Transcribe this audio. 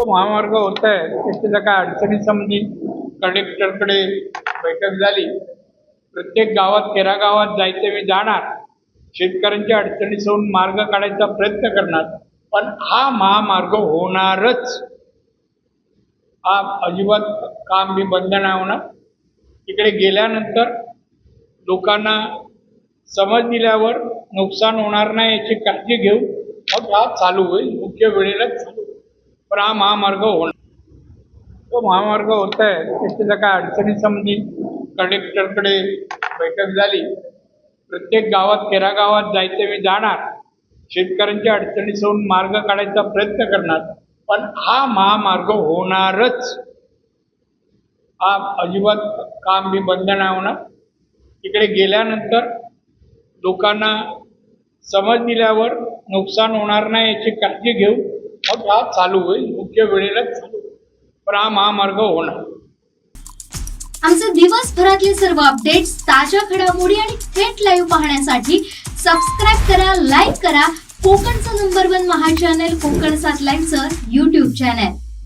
तो महामार्ग होत आहे त्याच्या काय अडचणीसंबंधी कलेक्टरकडे बैठक झाली. प्रत्येक गावात तेरा गावात जायचे मी जाणार. शेतकऱ्यांच्या अडचणी सोडून मार्ग काढायचा प्रयत्न करणार. पण हा महामार्ग होणारच. हा अजिबात काम बी बंद नाही होणार. तिकडे गेल्यानंतर लोकांना समज दिल्यावर नुकसान होणार नाही याची काळजी घेऊ मग हा चालू होईल. मुख्य वेळेलाच चालू पण हा महामार्ग होणार तो महामार्ग होत आहे त्याच्या काय अडचणीसंबंधी कलेक्टरकडे बैठक झाली. प्रत्येक गावात तेरा गावात जायचं मी जाणार. शेतकऱ्यांच्या अडचणीसहून मार्ग काढायचा प्रयत्न करणार. पण हा महामार्ग होणारच. हा अजिबात काम बी बंद नाही होणार. तिकडे गेल्यानंतर लोकांना समज दिल्यावर नुकसान होणार नाही याची काळजी घेऊ मग हा चालू होईल मुख्य वेळेलाच चालू होईल पण हा महामार्ग होणार। आमचे दिवसभरातले सर्व अपडेट्स ताज्या घडामोडी आणि थेट लाईव्ह पाहण्यासाठी सबस्क्राईब करा लाईक करा. कोकणचं नंबर वन महा चॅनल कोकण सात लाईव्हचं युट्यूब चॅनल